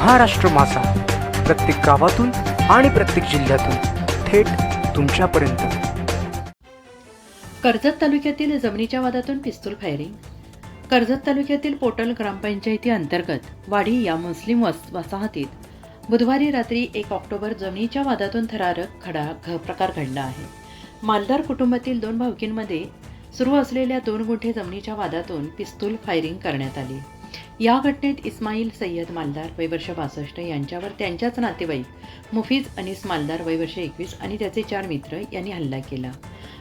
महाराष्ट्र मासा प्रत्येक गावातून आणि प्रत्येक जिल्ह्यातून थेट तुमच्यापर्यंत. कर्जत तालुक्यातील जमिनीच्या वादातून पिस्तूल फायरिंग. कर्जत तालुक्यातील पोटल ग्रामपंचायती अंतर्गत वाडी या मुस्लिम वस वसाहतीत. बुधवारी रात्री एक ऑक्टोबर जमिनीच्या वादातून थरारक खडा घ प्रकार घडला आहे. मालदार कुटुंबातील दोन भावकींमध्ये सुरू असलेल्या दोन गुंठे जमिनीच्या वादातून पिस्तूल फायरिंग करण्यात आली. या घटनेत इस्माईल सय्यद मालदार वयवर्ष बासष्ट यांच्यावर त्यांच्याच नातेवाईक मुफीज अनिस मालदार वयवर्ष एकवीस आणि त्याचे चार मित्र यांनी हल्ला केला.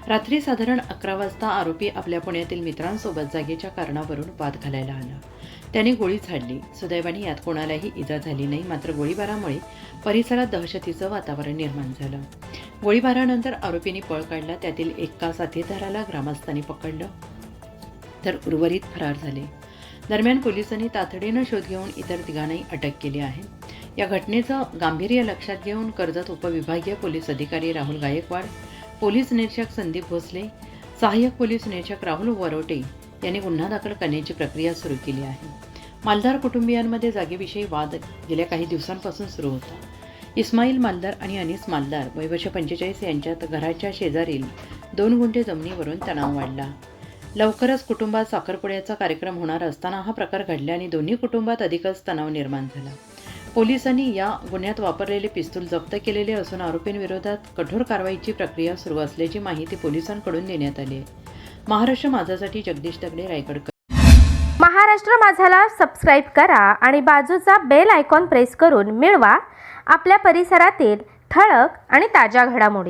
रात्री साधारण अकरा वाजता आरोपी आपल्या पुण्यातील मित्रांसोबत जागेच्या कारणावरून वाद घालायला आला. त्याने गोळी झाडली. सुदैवाने यात कोणालाही इजा झाली नाही मात्र गोळीबारामुळे परिसरात दहशतीचं वातावरण निर्माण झालं. गोळीबारानंतर आरोपींनी पळ काढला. त्यातील एका साथीदाराला ग्रामस्थांनी पकडलं तर उर्वरित फरार झाले. दरम्यान पोलिसांनी तातडीनं शोध घेऊन इतर तिघांनाही अटक केली आहे. या घटनेचं गांभीर्य लक्षात घेऊन कर्जत उपविभागीय पोलीस अधिकारी राहुल गायकवाड पोलीस निरीक्षक संदीप भोसले सहाय्यक पोलीस निरीक्षक राहुल वरोटे यांनी गुन्हा दाखल करण्याची प्रक्रिया सुरू केली आहे. मालदार कुटुंबियांमध्ये जागेविषयी वाद गेल्या काही दिवसांपासून सुरू होता. इस्माईल मालदार आणि अनिस मालदार वयवर्ष पंचेचाळीस यांच्यात घराच्या शेजारील दोन गुंठे जमिनीवरून तणाव वाढला. लवकरच कुटुंबात साखरपुड्याचा कार्यक्रम होणार असताना हा प्रकार घडला आणि दोन्ही कुटुंबात अधिकच तणाव निर्माण झाला. पोलिसांनी या गुन्ह्यात वापरलेले पिस्तूल जप्त केलेले असून आरोपींविरोधात कठोर कारवाईची प्रक्रिया सुरू असल्याची माहिती पोलिसांकडून देण्यात आली आहे. महाराष्ट्र माझासाठी जगदीश दगडे रायगडकर. महाराष्ट्र माझाला सबस्क्राईब करा आणि बाजूचा बेल आयकॉन प्रेस करून मिळवा. आपल्या परिसरातील ठळक आणि ताज्या घडामोडी.